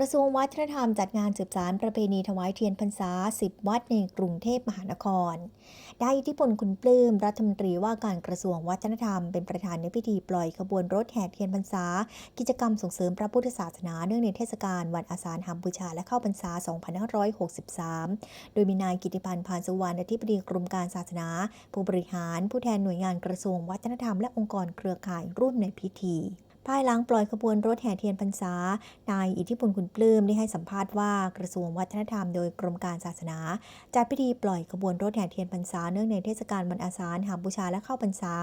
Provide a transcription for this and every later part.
กระทรวงวัฒนธรรมจัดงานสืบสารประเพณีถวายเทียนพรรษา 10 วัดในกรุงเทพมหานคร ได้อิทธิพลคุณปลื้มรัฐมนตรีว่าการกระทรวงวัฒนธรรมเป็นประธานในพิธีปล่อยขบวนรถแห่เทียนพรรษา กิจกรรมส่งเสริมพระพุทธศาสนาเนื่องในเทศกาลวันอาสาฬหบูชาและเข้าพรรษา 2563 โดยมีนายกิติพันธ์พานสุวรรณอธิบดีกรมการศาสนา ผู้บริหาร ผู้แทนหน่วยงานกระทรวงวัฒนธรรมและองค์กรเครือข่ายร่วมในพิธี ภายหลังปล่อยขบวนรถแห่เทียนพรรษา นายอิทธิพลคุณปลื้มได้ให้สัมภาษณ์ว่ากระทรวงวัฒนธรรมโดยกรมการศาสนา จัดพิธีปล่อยขบวนรถแห่เทียนพรรษาเนื่องในเทศกาลวันอาสาฬหบูชาและเข้าพรรษา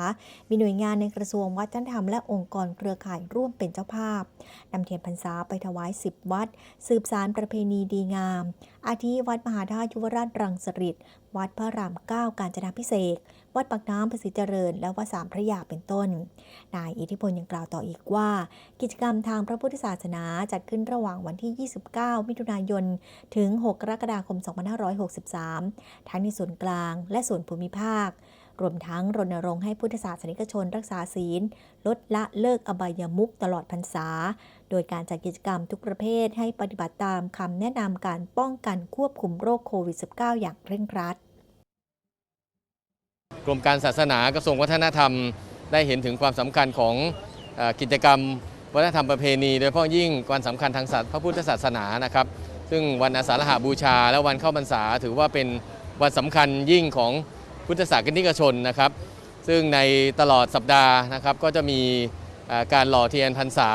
มีหน่วยงานในกระทรวงวัฒนธรรมและองค์กรเครือข่ายร่วมเป็นเจ้าภาพนำเทียนพรรษาไปถวาย10วัด สืบสารประเพณีดีงาม อาทิวัดมหาธาตุยุวราชรังสฤษวัดพระรามเก้ากาญจนาพิเศษวัดปากน้ำประสิทธิเจริญ และวัดสามพระยาเป็นต้น นายอิทธิพลยังกล่าวต่ออีกว่ากิจกรรมทางพระพุทธศาสนาจัดขึ้นระหว่างวันที่ 29 มิถุนายน ถึง 6 กรกฎาคม 2563 ทั้งในส่วนกลางและส่วนภูมิภาค รวมทั้งรณรงค์ให้พุทธศาสนิกชนรักษาศีล ลดละเลิกอบายมุขตลอดพรรษา โดยการจัดกิจกรรมทุกประเภทให้ปฏิบัติตามคำแนะนำการป้องกันควบคุมโรคโควิด -19 อย่างเคร่งครัดกรมการศาสนากระทรวงวัฒนธรรม ได้เห็นถึงความสำคัญของ กิจกรรมวัฒนธรรมประเพณี โดยเฉพาะยิ่งวันสำคัญทางศาสพระพุทธศาสนานะครับ ซึ่งวันอาสาฬหบูชา และวันเข้าพรรษา ถือว่าเป็นวันสำคัญยิ่งของพุทธศาสนิกชนนะครับ ซึ่งในตลอดสัปดาห์นะครับก็จะมีการหล่อเทียนพรรษา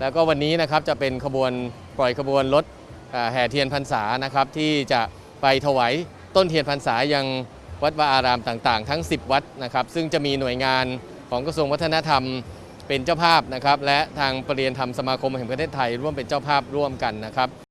แล้วก็วันนี้นะครับจะเป็นขบวนปล่อยขบวนรถแห่เทียนพรรษานะครับที่จะไปถวายต้นเทียนพรรษายังวัดวาอารามต่างๆ ทั้ง 10 วัดนะครับ ซึ่งจะมีหน่วยงานของกระทรวงวัฒนธรรม เป็นเจ้าภาพนะครับ และทางปรริยนธรรมสมาคมแห่งประเทศไทยร่วมเป็นเจ้าภาพร่วมกันนะครับ